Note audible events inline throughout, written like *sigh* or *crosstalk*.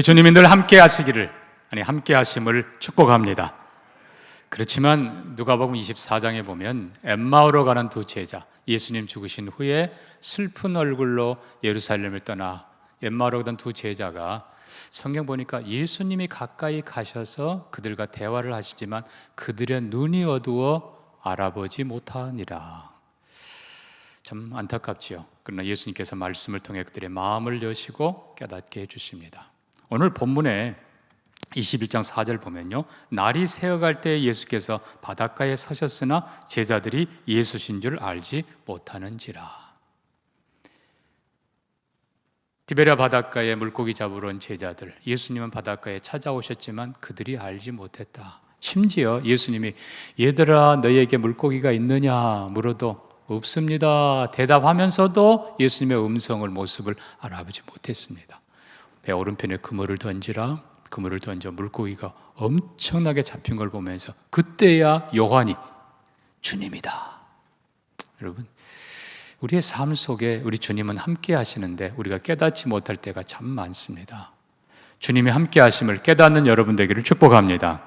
우리 주님이 늘 함께 하시기를, 아니, 함께 하심을 축복합니다. 그렇지만 누가복음 24장에 보면 엠마오로 가는 두 제자, 예수님 죽으신 후에 슬픈 얼굴로 예루살렘을 떠나 엠마오로 가던 두 제자가 성경 보니까 예수님이 가까이 가셔서 그들과 대화를 하시지만 그들의 눈이 어두워 알아보지 못하니라. 참 안타깝지요. 그러나 예수님께서 말씀을 통해 그들의 마음을 여시고 깨닫게 해주십니다. 오늘 본문에 21장 4절 보면요. 날이 새어갈 때 예수께서 바닷가에 서셨으나 제자들이 예수신 줄 알지 못하는지라. 디베랴 바닷가에 물고기 잡으러 온 제자들, 예수님은 바닷가에 찾아오셨지만 그들이 알지 못했다. 심지어 예수님이 얘들아 너희에게 물고기가 있느냐 물어도 없습니다. 대답하면서도 예수님의 음성을 모습을 알아보지 못했습니다. 배 오른편에 그물을 던지라 그물을 던져 물고기가 엄청나게 잡힌 걸 보면서 그때야 요한이 주님이다. 여러분 우리의 삶 속에 우리 주님은 함께 하시는데 우리가 깨닫지 못할 때가 참 많습니다. 주님이 함께 하심을 깨닫는 여러분 되기를 축복합니다.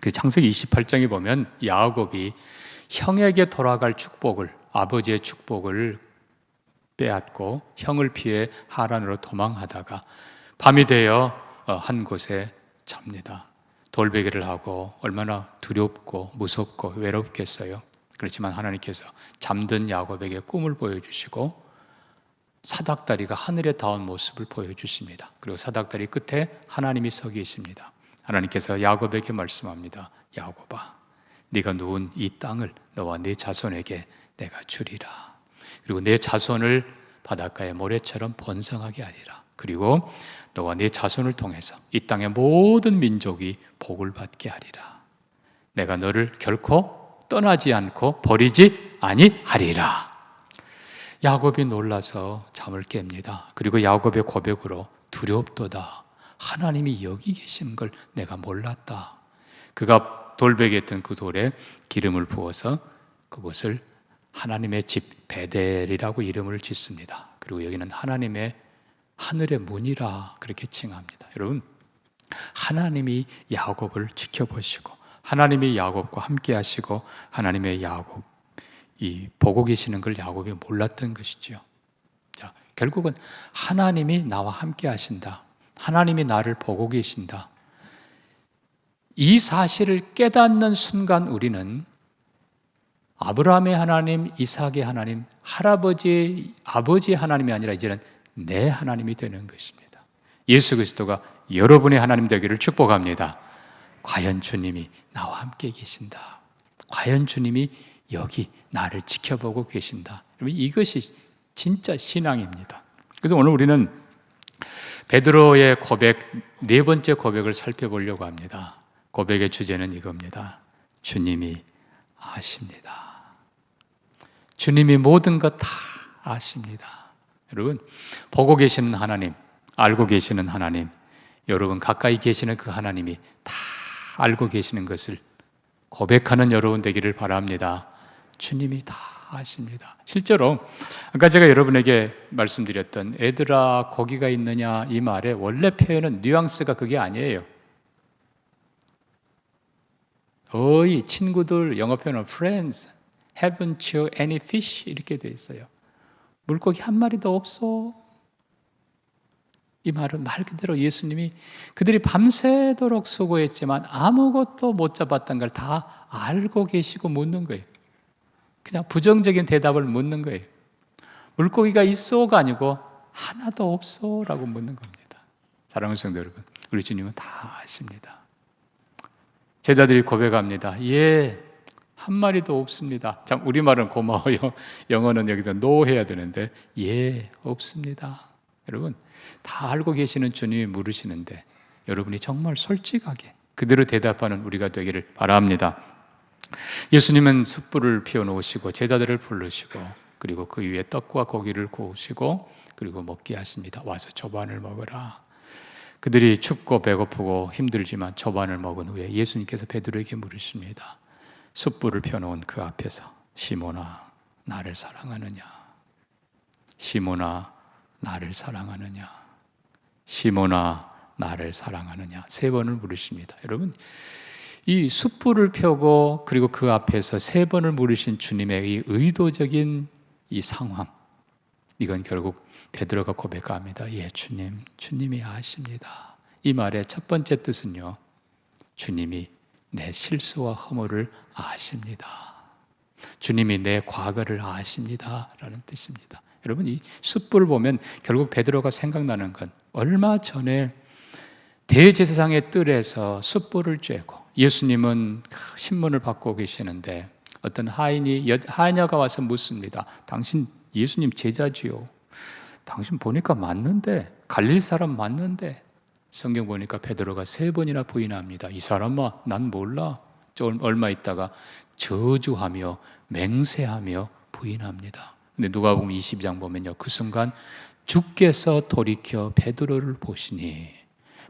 그 창세기 28장에 보면 야곱이 형에게 돌아갈 축복을 아버지의 축복을 빼앗고 형을 피해 하란으로 도망하다가 밤이 되어 어, 한 곳에 잡니다. 돌베개를 하고 얼마나 두렵고 무섭고 외롭겠어요. 그렇지만 하나님께서 잠든 야곱에게 꿈을 보여주시고 사닥다리가 하늘에 닿은 모습을 보여주십니다. 그리고 사닥다리 끝에 하나님이 서 계십니다. 하나님께서 야곱에게 말씀합니다. 야곱아, 네가 누운 이 땅을 너와 네 자손에게 내가 주리라. 그리고 내 자손을 바닷가의 모래처럼 번성하게 하리라. 그리고 너와 네 자손을 통해서 이 땅의 모든 민족이 복을 받게 하리라. 내가 너를 결코 떠나지 않고 버리지 아니하리라. 야곱이 놀라서 잠을 깹니다. 그리고 야곱의 고백으로 두렵도다. 하나님이 여기 계시는 걸 내가 몰랐다. 그가 돌베개 있던 그 돌에 기름을 부어서 그곳을 하나님의 집 베델이라고 이름을 짓습니다. 그리고 여기는 하나님의 하늘의 문이라 그렇게 칭합니다. 여러분, 하나님이 야곱을 지켜보시고 하나님이 야곱과 함께 하시고 하나님의 야곱 이 보고 계시는 걸 야곱이 몰랐던 것이지요. 자, 결국은 하나님이 나와 함께 하신다. 하나님이 나를 보고 계신다. 이 사실을 깨닫는 순간 우리는 아브라함의 하나님, 이삭의 하나님, 할아버지의 아버지의 하나님이 아니라 이제는 내 하나님이 되는 것입니다. 예수 그리스도가 여러분의 하나님 되기를 축복합니다. 과연 주님이 나와 함께 계신다. 과연 주님이 여기 나를 지켜보고 계신다. 이것이 진짜 신앙입니다. 그래서 오늘 우리는 베드로의 고백 네 번째 고백을 살펴보려고 합니다. 고백의 주제는 이겁니다. 주님이 아십니다. 주님이 모든 것 다 아십니다. 여러분, 보고 계시는 하나님, 알고 계시는 하나님, 여러분 가까이 계시는 그 하나님이 다 알고 계시는 것을 고백하는 여러분 되기를 바랍니다. 주님이 다 아십니다. 실제로 아까 제가 여러분에게 말씀드렸던 애들아 거기가 있느냐 이 말의 원래 표현은 뉘앙스가 그게 아니에요. 어이 친구들 영어 표현은 friends haven't you any fish 이렇게 돼 있어요. 물고기 한 마리도 없어. 이 말은 말 그대로 예수님이 그들이 밤새도록 수고했지만 아무것도 못 잡았던 걸 다 알고 계시고 묻는 거예요. 그냥 부정적인 대답을 묻는 거예요. 물고기가 있어가 아니고 하나도 없어 라고 묻는 겁니다. 사랑하는 성도 여러분, 우리 주님은 다 아십니다. 제자들이 고백합니다. 예, 한 마리도 없습니다. 참 우리말은 고마워요. *laughs* 영어는 여기서 노 해야 되는데 예, 없습니다. 여러분, 다 알고 계시는 주님이 물으시는데 여러분이 정말 솔직하게 그대로 대답하는 우리가 되기를 바랍니다. 예수님은 숯불을 피워 놓으시고 제자들을 부르시고 그리고 그 위에 떡과 고기를 구우시고 그리고 먹게 하십니다. 와서 조반을 먹어라. 그들이 춥고 배고프고 힘들지만 조반을 먹은 후에 예수님께서 베드로에게 물으십니다. 숯불을 펴놓은 그 앞에서 시모나 나를 사랑하느냐? 시모나 나를 사랑하느냐? 시모나 나를 사랑하느냐 세 번을 물으십니다. 여러분 이 숯불을 펴고 그리고 그 앞에서 세 번을 물으신 주님의 이 의도적인 이 상황 이건 결국 베드로가 고백합니다. 예, 주님, 주님이 아십니다. 이 말의 첫 번째 뜻은요, 주님이 내 실수와 허물을 아십니다. 주님이 내 과거를 아십니다. 라는 뜻입니다. 여러분, 이 숯불을 보면 결국 베드로가 생각나는 건 얼마 전에 대제사장의 뜰에서 숯불을 쬐고 예수님은 신문을 받고 계시는데 어떤 하인이 하녀가 와서 묻습니다. 당신 예수님 제자지요. 당신 보니까 맞는데 갈릴 사람 맞는데 성경 보니까 베드로가 세 번이나 부인합니다. 이 사람아 난 몰라. 좀 얼마 있다가 저주하며 맹세하며 부인합니다. 근데 누가 보면 22장 보면요. 그 순간 주께서 돌이켜 베드로를 보시니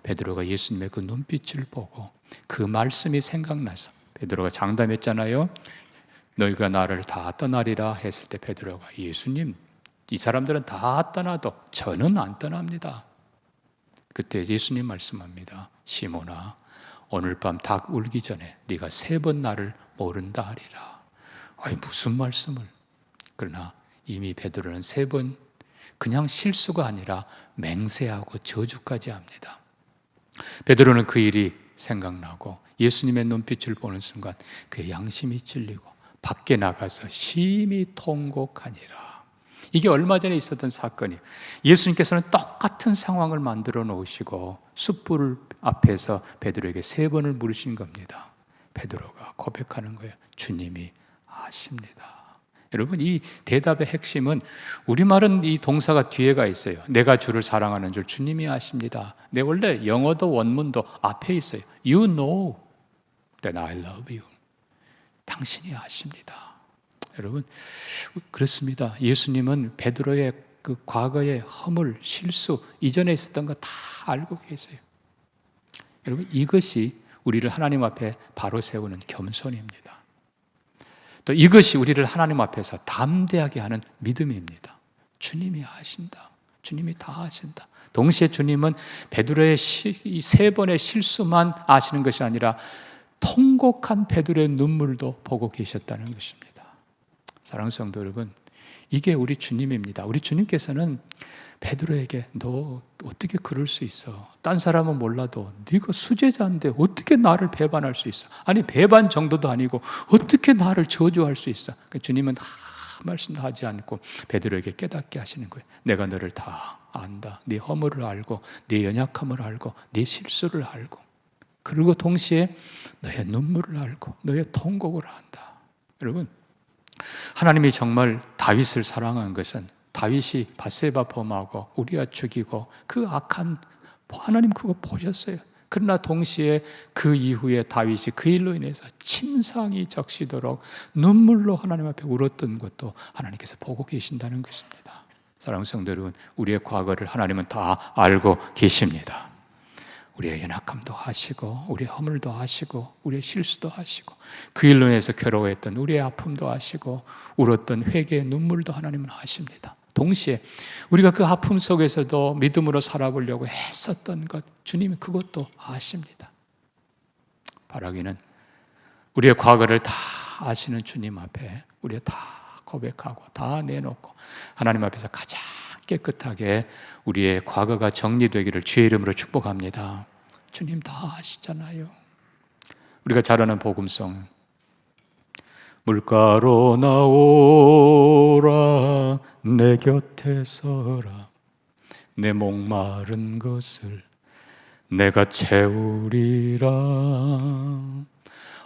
베드로가 예수님의 그 눈빛을 보고 그 말씀이 생각나서 베드로가 장담했잖아요. 너희가 나를 다 떠나리라 했을 때 베드로가 예수님 이 사람들은 다 떠나도 저는 안 떠납니다. 그때 예수님 말씀합니다. 시모나 오늘 밤 닭 울기 전에 네가 세 번 나를 모른다 하리라. 아니 무슨 말씀을? 그러나 이미 베드로는 세 번 그냥 실수가 아니라 맹세하고 저주까지 합니다. 베드로는 그 일이 생각나고 예수님의 눈빛을 보는 순간 그의 양심이 찔리고 밖에 나가서 심히 통곡하니라. 이게 얼마 전에 있었던 사건이 예수님께서는 똑같은 상황을 만들어 놓으시고 숯불 앞에서 베드로에게 세 번을 물으신 겁니다. 베드로가 고백하는 거예요. 주님이 아십니다. 여러분 이 대답의 핵심은 우리말은 이 동사가 뒤에가 있어요. 내가 주를 사랑하는 줄 주님이 아십니다. 내 원래 영어도 원문도 앞에 있어요. You know that I love you. 당신이 아십니다. 여러분 그렇습니다. 예수님은 베드로의 그 과거의 허물, 실수, 이전에 있었던 거 다 알고 계세요. 여러분 이것이 우리를 하나님 앞에 바로 세우는 겸손입니다. 또 이것이 우리를 하나님 앞에서 담대하게 하는 믿음입니다. 주님이 아신다. 주님이 다 아신다. 동시에 주님은 베드로의 세 번의 실수만 아시는 것이 아니라 통곡한 베드로의 눈물도 보고 계셨다는 것입니다. 사랑하는 성도 여러분, 이게 우리 주님입니다. 우리 주님께서는 베드로에게 너 어떻게 그럴 수 있어? 딴 사람은 몰라도 네가 수제자인데 어떻게 나를 배반할 수 있어? 아니 배반 정도도 아니고 어떻게 나를 저주할 수 있어? 그러니까 주님은 말씀도 하지 않고 베드로에게 깨닫게 하시는 거예요. 내가 너를 다 안다. 네 허물을 알고 네 연약함을 알고 네 실수를 알고 그리고 동시에 너의 눈물을 알고 너의 통곡을 안다. 여러분 하나님이 정말 다윗을 사랑한 것은 다윗이 바세바 범하고 우리아 죽이고 그 악한 하나님 그거 보셨어요. 그러나 동시에 그 이후에 다윗이 그 일로 인해서 침상이 적시도록 눈물로 하나님 앞에 울었던 것도 하나님께서 보고 계신다는 것입니다. 사랑하는 성도 여러분, 우리의 과거를 하나님은 다 알고 계십니다. 우리의 연약함도 하시고 우리의 허물도 하시고 우리의 실수도 하시고 그 일로 인해서 괴로워했던 우리의 아픔도 하시고 울었던 회개의 눈물도 하나님은 하십니다. 동시에 우리가 그 아픔 속에서도 믿음으로 살아보려고 했었던 것 주님이 그것도 아십니다. 바라기는 우리의 과거를 다 아시는 주님 앞에 우리 다 고백하고 다 내놓고 하나님 앞에서 가장 깨끗하게 우리의 과거가 정리되기를 주의 이름으로 축복합니다. 주님 다 아시잖아요. 우리가 잘 아는 복음성. 물가로 나오라 내 곁에 서라 내 목마른 것을 내가 채우리라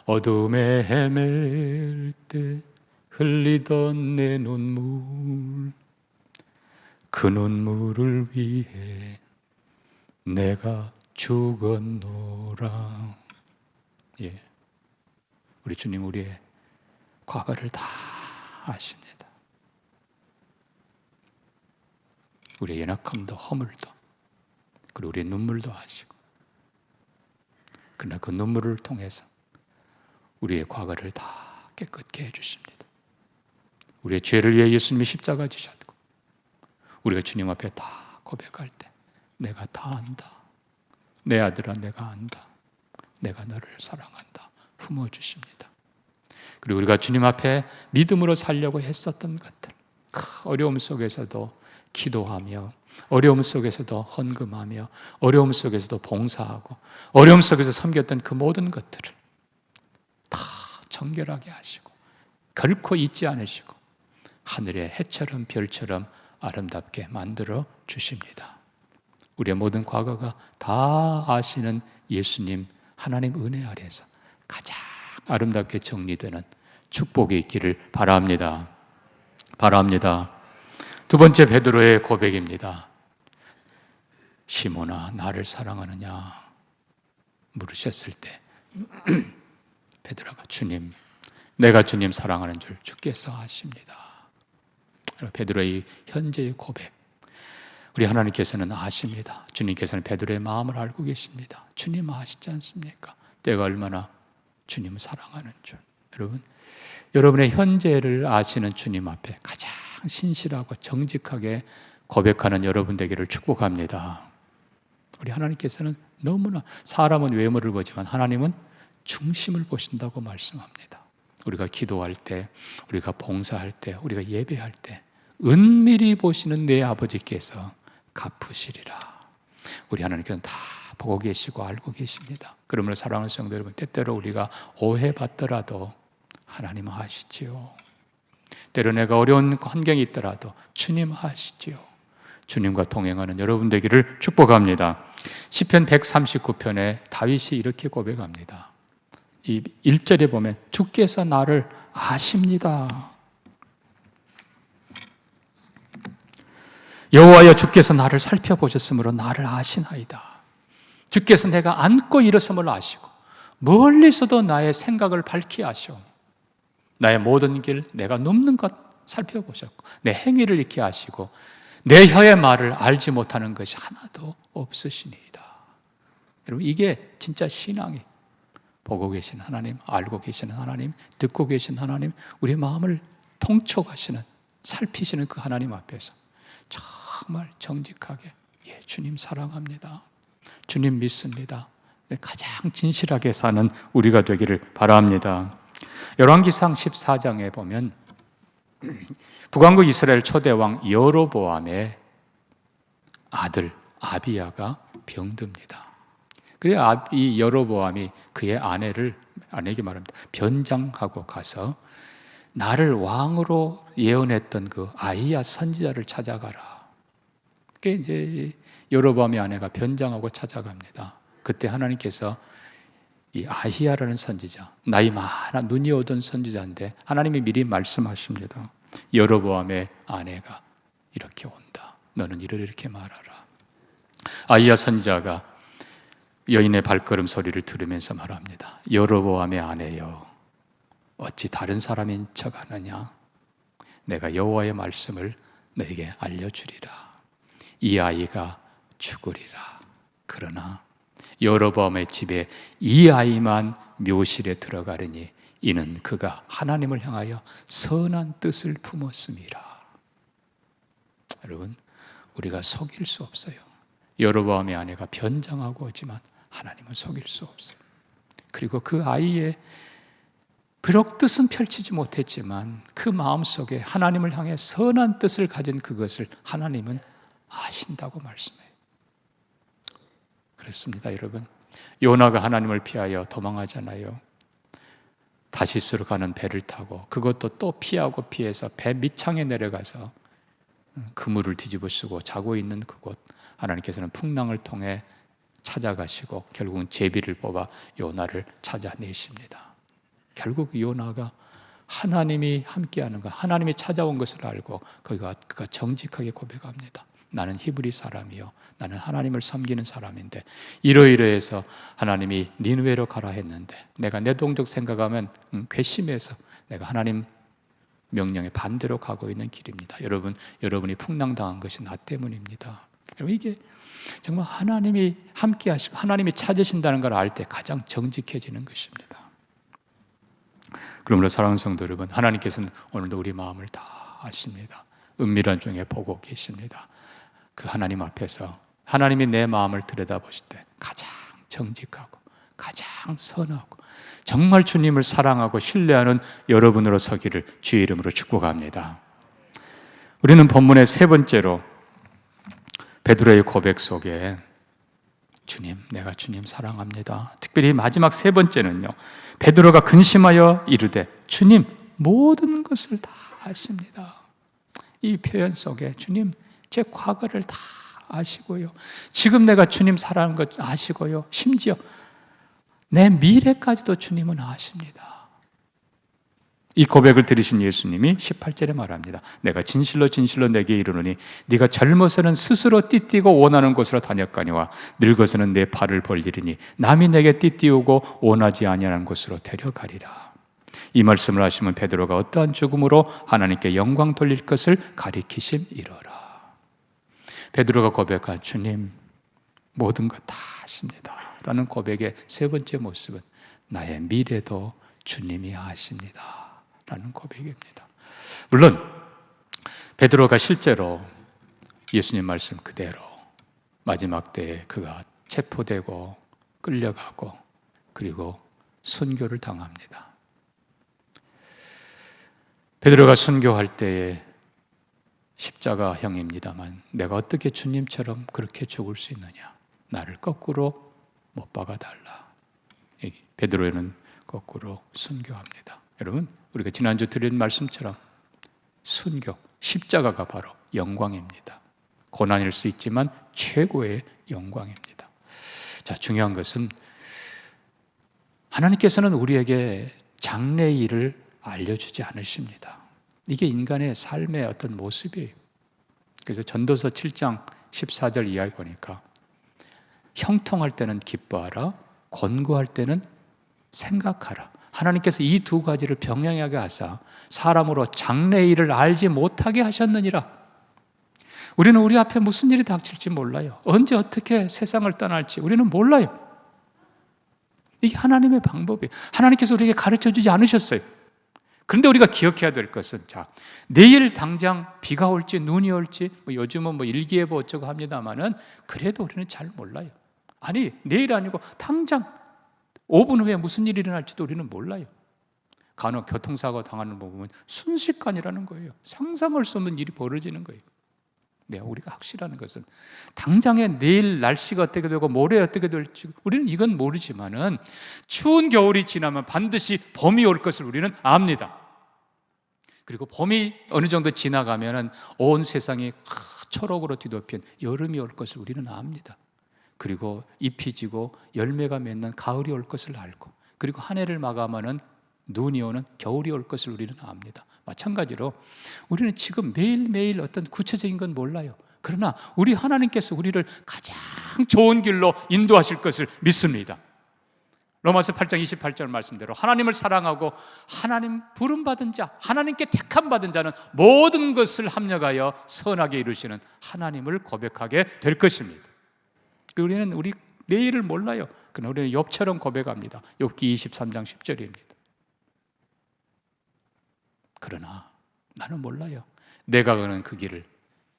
어둠에 헤맬 때 흘리던 내 눈물 그 눈물을 위해 내가 죽었노라. 예. 우리 주님 우리의 과거를 다 아십니다. 우리의 연약함도 허물도 그리고 우리의 눈물도 아시고 그러나 그 눈물을 통해서 우리의 과거를 다 깨끗게 해주십니다. 우리의 죄를 위해 예수님이 십자가 지셨고 우리가 주님 앞에 다 고백할 때 내가 다 안다. 내 아들아 내가 안다. 내가 너를 사랑한다. 품어 주십니다. 그리고 우리가 주님 앞에 믿음으로 살려고 했었던 것들, 그 어려움 속에서도 기도하며, 어려움 속에서도 헌금하며, 어려움 속에서도 봉사하고, 어려움 속에서 섬겼던 그 모든 것들을 다 정결하게 하시고, 결코 잊지 않으시고, 하늘의 해처럼 별처럼 아름답게 만들어 주십니다. 우리의 모든 과거가 다 아시는 예수님 하나님 은혜 아래서 가장 아름답게 정리되는 축복이 있기를 바랍니다. 바랍니다. 두 번째 베드로의 고백입니다. 시몬아 나를 사랑하느냐 물으셨을 때 *clears throat* 베드로가 주님 내가 주님 사랑하는 줄 주께서 아십니다. 베드로의 현재의 고백 우리 하나님께서는 아십니다. 주님께서는 베드로의 마음을 알고 계십니다. 주님 아시지 않습니까? 내가 얼마나 주님을 사랑하는 줄. 여러분, 여러분의 현재를 아시는 주님 앞에 가장 신실하고 정직하게 고백하는 여러분 되기를 축복합니다. 우리 하나님께서는 너무나 사람은 외모를 보지만 하나님은 중심을 보신다고 말씀합니다. 우리가 기도할 때, 우리가 봉사할 때, 우리가 예배할 때 은밀히 보시는 내 아버지께서 갚으시리라. 우리 하나님께서는 다 보고 계시고 알고 계십니다. 그러므로 사랑하는 성도 여러분, 때때로 우리가 오해받더라도 하나님 아시지요. 때로 내가 어려운 환경이 있더라도 주님 아시지요. 주님과 동행하는 여러분 되기를 축복합니다. 시편 139편에 다윗이 이렇게 고백합니다. 이 1절에 보면 주께서 나를 아십니다. 여호와여 주께서 나를 살펴보셨으므로 나를 아시나이다. 주께서 내가 안고 일어섬을 아시고 멀리서도 나의 생각을 밝히 아시오. 나의 모든 길 내가 눕는 것 살펴보셨고 내 행위를 익히 아시고 내 혀의 말을 알지 못하는 것이 하나도 없으시니이다. 여러분 이게 진짜 신앙이 보고 계신 하나님, 알고 계시는 하나님, 듣고 계신 하나님, 우리 마음을 통촉하시는 살피시는 그 하나님 앞에서 정말 정직하게 예, 주님 사랑합니다. 주님 믿습니다. 네, 가장 진실하게 사는 우리가 되기를 바랍니다. 열왕기상 14장에 보면 *clears throat* 북왕국 이스라엘 초대왕 여로보암의 아들 아비야가 병듭니다. 그래 이 여로보암이 그의 아내를 아내에게 말합니다. 변장하고 가서 나를 왕으로 예언했던 그 아이야 선지자를 찾아가라. 그게 이제 여로보암의 아내가 변장하고 찾아갑니다. 그때 하나님께서 이 아히야라는 선지자, 나이 많아 눈이 오던 선지자인데 하나님이 미리 말씀하십니다. 여로보암의 아내가 이렇게 온다. 너는 이를 이렇게 말하라. 아히야 선지자가 여인의 발걸음 소리를 들으면서 말합니다. 여로보암의 아내여, 어찌 다른 사람인 척하느냐? 내가 여호와의 말씀을 너에게 알려주리라. 이 아이가 죽으리라. 그러나 여로보암의 집에 이 아이만 묘실에 들어가려니 이는 그가 하나님을 향하여 선한 뜻을 품었음이라. 여러분, 우리가 속일 수 없어요. 여로보암의 아내가 변장하고 오지만 하나님은 속일 수 없어요. 그리고 그 아이의 비록 뜻은 펼치지 못했지만 그 마음 속에 하나님을 향해 선한 뜻을 가진 그것을 하나님은 아신다고 말씀해요. 그렇습니다, 여러분. 요나가 하나님을 피하여 도망하잖아요. 다시스로 가는 배를 타고 그것도 또 피하고 피해서 배 밑창에 내려가서 그물을 뒤집어 쓰고 자고 있는 그곳 하나님께서는 풍랑을 통해 찾아가시고 결국은 제비를 뽑아 요나를 찾아내십니다. 결국 요나가 하나님이 함께하는 것, 하나님이 찾아온 것을 알고 그가 그가 정직하게 고백합니다. 나는 히브리 사람이요. 나는 하나님을 섬기는 사람인데 이러이러해서 하나님이 니느웨로 가라 했는데 내가 내 동족 생각하면 음, 괘씸해서 내가 하나님 명령에 반대로 가고 있는 길입니다. 여러분, 여러분이 풍랑당한 것이 나 때문입니다. 이게 정말 하나님이 함께 하시고 하나님이 찾으신다는 걸 알 때 가장 정직해지는 것입니다. 그러므로 사랑하는 성도 여러분, 하나님께서는 오늘도 우리 마음을 다 아십니다. 은밀한 중에 보고 계십니다. 그 하나님 앞에서 하나님이 내 마음을 들여다보실 때 가장 정직하고 가장 선하고 정말 주님을 사랑하고 신뢰하는 여러분으로 서기를 주의 이름으로 축복합니다. 우리는 본문의 세 번째로 베드로의 고백 속에 주님, 내가 주님 사랑합니다. 특별히 마지막 세 번째는요. 베드로가 근심하여 이르되 주님 모든 것을 다 아십니다. 이 표현 속에 주님 제 과거를 다 아시고요. 지금 내가 주님 사랑하는 것 아시고요. 심지어 내 미래까지도 주님은 아십니다. 이 고백을 들으신 예수님이 18절에 말합니다. 내가 진실로 진실로 내게 이르노니 네가 젊어서는 스스로 띠띠고 원하는 곳으로 다녔거니와 늙어서는 내 발을 벌리리니 남이 내게 띠띠우고 원하지 아니하는 곳으로 데려가리라. 이 말씀을 하시면 베드로가 어떠한 죽음으로 하나님께 영광 돌릴 것을 가리키심이로라. 베드로가 고백한 주님 모든 것 다 아십니다. 라는 고백의 세 번째 모습은 나의 미래도 주님이 아십니다. 라는 고백입니다. 물론 베드로가 실제로 예수님 말씀 그대로 마지막 때에 그가 체포되고 끌려가고 그리고 순교를 당합니다. 베드로가 순교할 때에 십자가형입니다만 내가 어떻게 주님처럼 그렇게 죽을 수 있느냐? 나를 거꾸로 못 박아 달라. 베드로는 거꾸로 순교합니다. 여러분 우리가 지난주 드린 말씀처럼 순교, 십자가가 바로 영광입니다. 고난일 수 있지만 최고의 영광입니다. 자, 중요한 것은 하나님께서는 우리에게 장래 일을 알려주지 않으십니다. 이게 인간의 삶의 어떤 모습이에요. 그래서 전도서 7장 14절 이하에 보니까 형통할 때는 기뻐하라, 권고할 때는 생각하라. 하나님께서 이 두 가지를 병행하게 하사 사람으로 장래 일을 알지 못하게 하셨느니라. 우리는 우리 앞에 무슨 일이 닥칠지 몰라요. 언제 어떻게 세상을 떠날지 우리는 몰라요. 이게 하나님의 방법이에요. 하나님께서 우리에게 가르쳐 주지 않으셨어요. 그런데 우리가 기억해야 될 것은 자, 내일 당장 비가 올지 눈이 올지 뭐 요즘은 뭐 일기예보 어쩌고 합니다만은 그래도 우리는 잘 몰라요. 아니, 내일 아니고 당장 5분 후에 무슨 일이 일어날지도 우리는 몰라요. 간혹 교통사고 당하는 거 보면 순식간이라는 거예요. 상상할 수 없는 일이 벌어지는 거예요. 네, 우리가 확실한 것은 당장에 내일 날씨가 어떻게 되고 모레 어떻게 될지 우리는 이건 모르지만은 추운 겨울이 지나면 반드시 봄이 올 것을 우리는 압니다. 그리고 봄이 어느 정도 지나가면은 온 세상이 초록으로 뒤덮인 여름이 올 것을 우리는 압니다. 그리고 잎이 지고 열매가 맺는 가을이 올 것을 알고 그리고 한 해를 마감하는 눈이 오는 겨울이 올 것을 우리는 압니다. 마찬가지로 우리는 지금 매일매일 어떤 구체적인 건 몰라요. 그러나 우리 하나님께서 우리를 가장 좋은 길로 인도하실 것을 믿습니다. 로마서 8장 28절 말씀대로 하나님을 사랑하고 하나님 부름 받은 자, 하나님께 택함 받은 자는 모든 것을 합력하여 선하게 이루시는 하나님을 고백하게 될 것입니다. 우리는 우리 내일을 몰라요. 그러나 우리는 욥처럼 고백합니다. 욥기 23장 10절입니다. 그러나 나는 몰라요. 내가 가는 그 길을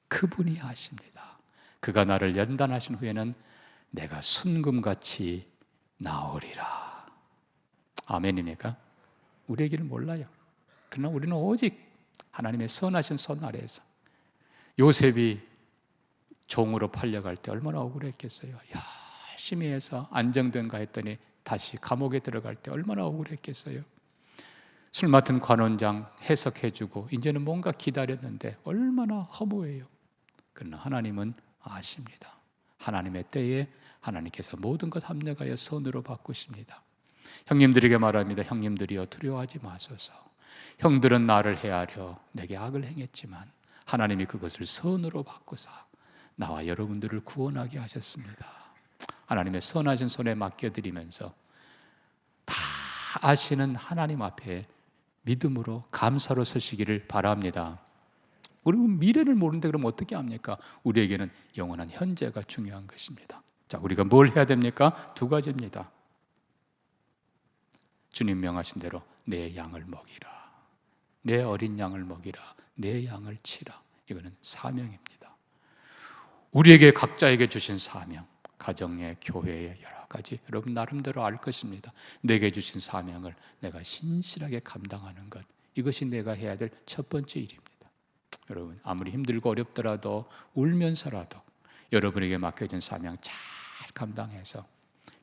그분이 아십니다. 그가 나를 연단하신 후에는 내가 순금같이 나오리라. 아멘입니까? 우리의 길을 몰라요. 그러나 우리는 오직 하나님의 선하신 손 아래에서 요셉이 종으로 팔려갈 때 얼마나 억울했겠어요. 열심히 해서 안정된가 했더니 다시 감옥에 들어갈 때 얼마나 억울했겠어요. 술 맡은 관원장 해석해주고 이제는 뭔가 기다렸는데 얼마나 허무해요. 그러나 하나님은 아십니다. 하나님의 때에 하나님께서 모든 것 합력하여 선으로 바꾸십니다. 형님들에게 말합니다. 형님들이여 두려워하지 마소서. 형들은 나를 헤아려 내게 악을 행했지만 하나님이 그것을 선으로 바꾸사 나와 여러분들을 구원하게 하셨습니다. 하나님의 선하신 손에 맡겨드리면서 다 아시는 하나님 앞에 믿음으로 감사로 서시기를 바랍니다. 우리는 미래를 모르는데 그럼 어떻게 합니까? 우리에게는 영원한 현재가 중요한 것입니다. 자, 우리가 뭘 해야 됩니까? 두 가지입니다. 주님 명하신 대로 내 양을 먹이라. 내 어린 양을 먹이라. 내 양을 치라. 이거는 사명입니다. 우리에게 각자에게 주신 사명, 가정에 교회에 여러 가지 여러분 나름대로 알 것입니다. 내게 주신 사명을 내가 신실하게 감당하는 것 이것이 내가 해야 될 첫 번째 일입니다. 여러분 아무리 힘들고 어렵더라도 울면서라도 여러분에게 맡겨진 사명 잘 감당해서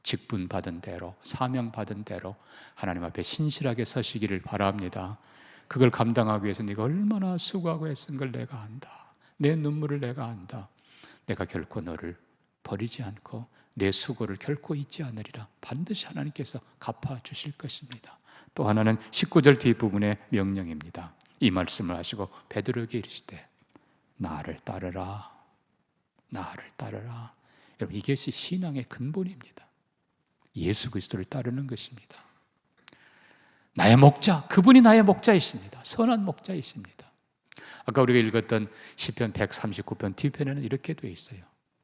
직분 받은 대로 사명 받은 대로 하나님 앞에 신실하게 서시기를 바랍니다. 그걸 감당하기 위해서 네가 얼마나 수고하고 애쓴 걸 내가 안다. 내 눈물을 내가 안다. 내가 결코 너를 버리지 않고 내 수고를 결코 잊지 않으리라. 반드시 하나님께서 갚아 주실 것입니다. 또 하나는 19절 뒷부분의 명령입니다. 이 말씀을 하시고 베드로에게 이르시되 나를 따르라. 나를 따르라. 여러분 이것이 신앙의 근본입니다. 예수 그리스도를 따르는 것입니다. 나의 목자, 그분이 나의 목자이십니다. 선한 목자이십니다. 아까 우리가 읽었던 시편 139편 뒤편에는 이렇게 되어 있어요.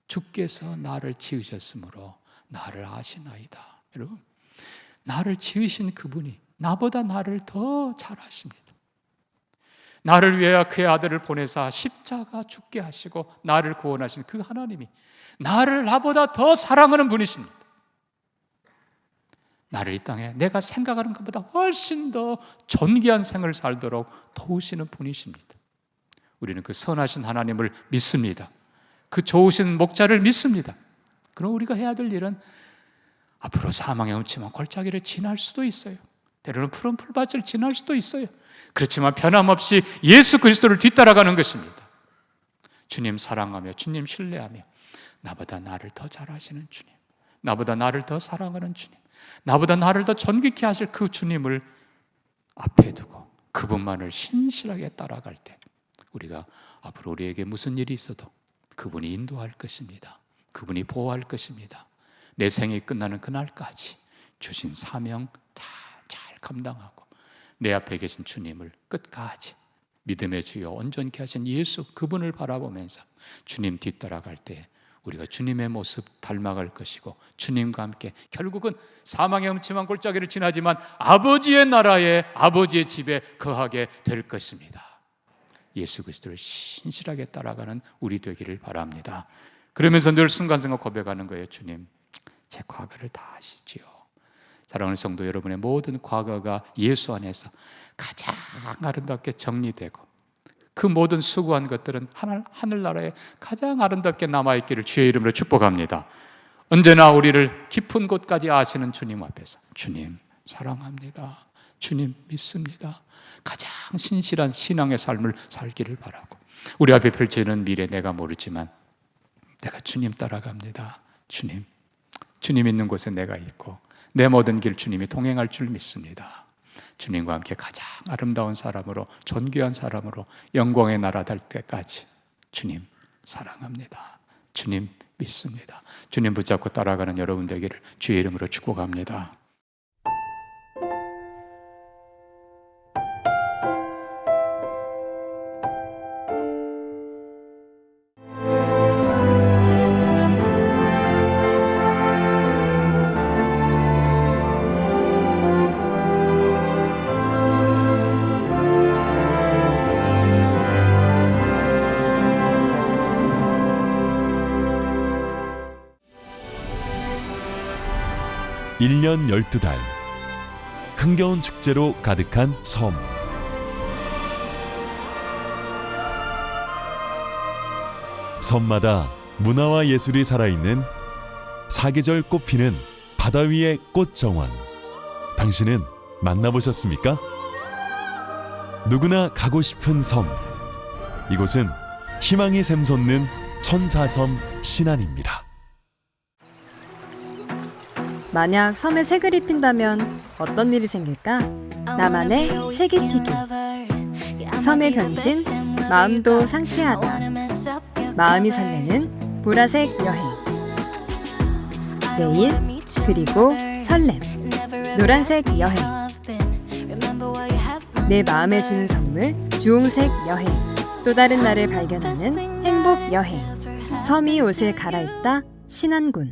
주께서 나를 지으셨으므로 나를 아시나이다. 여러분, 나를 지으신 그분이 나보다 나를 더 잘 아십니다. 나를 위하여 그의 아들을 보내사 십자가 죽게 하시고 나를 구원하신 그 하나님이 나를 나보다 더 사랑하는 분이십니다. 나를 이 땅에 내가 생각하는 것보다 훨씬 더 존귀한 생을 살도록 도우시는 분이십니다. 우리는 그 선하신 하나님을 믿습니다. 그 좋으신 목자를 믿습니다. 그럼 우리가 해야 될 일은 앞으로 사망의 음침한 골짜기를 지날 수도 있어요. 때로는 푸른 풀밭을 지날 수도 있어요. 그렇지만 변함없이 예수 그리스도를 뒤따라가는 것입니다. 주님 사랑하며 주님 신뢰하며 나보다 나를 더 잘하시는 주님, 나보다 나를 더 사랑하는 주님, 나보다 나를 더 존귀케 하실 그 주님을 앞에 두고 그분만을 신실하게 따라갈 때 우리가 앞으로 우리에게 무슨 일이 있어도 그분이 인도할 것입니다. 그분이 보호할 것입니다. 내 생이 끝나는 그날까지 주신 사명 다 잘 감당하고 내 앞에 계신 주님을 끝까지 믿음의 주여 온전케 하신 예수 그분을 바라보면서 주님 뒤따라갈 때 우리가 주님의 모습 닮아갈 것이고 주님과 함께 결국은 사망의 음침한 골짜기를 지나지만 아버지의 나라에 아버지의 집에 거하게 될 것입니다. 예수 그리스도를 신실하게 따라가는 우리 되기를 바랍니다. 그러면서 늘 순간순간 고백하는 거예요. 주님, 제 과거를 다 아시지요. 사랑하는 성도 여러분의 모든 과거가 예수 안에서 가장 아름답게 정리되고 그 모든 수고한 것들은 하늘, 하늘나라에 가장 아름답게 남아있기를 주의 이름으로 축복합니다. 언제나 우리를 깊은 곳까지 아시는 주님 앞에서 주님 사랑합니다. 주님 믿습니다. 가장 신실한 신앙의 삶을 살기를 바라고 우리 앞에 펼쳐지는 미래 내가 모르지만 내가 주님 따라갑니다. 주님, 주님 있는 곳에 내가 있고 내 모든 길 주님이 동행할 줄 믿습니다. 주님과 함께 가장 아름다운 사람으로 존귀한 사람으로 영광의 나라 될 때까지 주님 사랑합니다. 주님 믿습니다. 주님 붙잡고 따라가는 여러분 되기를 주의 이름으로 축복합니다. 일년 열두 달 흥겨운 축제로 가득한 섬 섬마다 문화와 예술이 살아있는 사계절 꽃피는 바다 위의 꽃정원 당신은 만나보셨습니까? 누구나 가고 싶은 섬 이곳은 희망이 샘솟는 천사섬 신안입니다. 만약 섬에 색을 입힌다면 어떤 일이 생길까? 나만의 세계티기 섬의 변신, 마음도 상쾌하다. 마음이 설레는 보라색 여행. 내일 그리고 설렘. 노란색 여행. 내 마음에 주는 선물 주홍색 여행. 또 다른 나를 발견하는 행복 여행. 섬이 옷을 갈아입다 신안군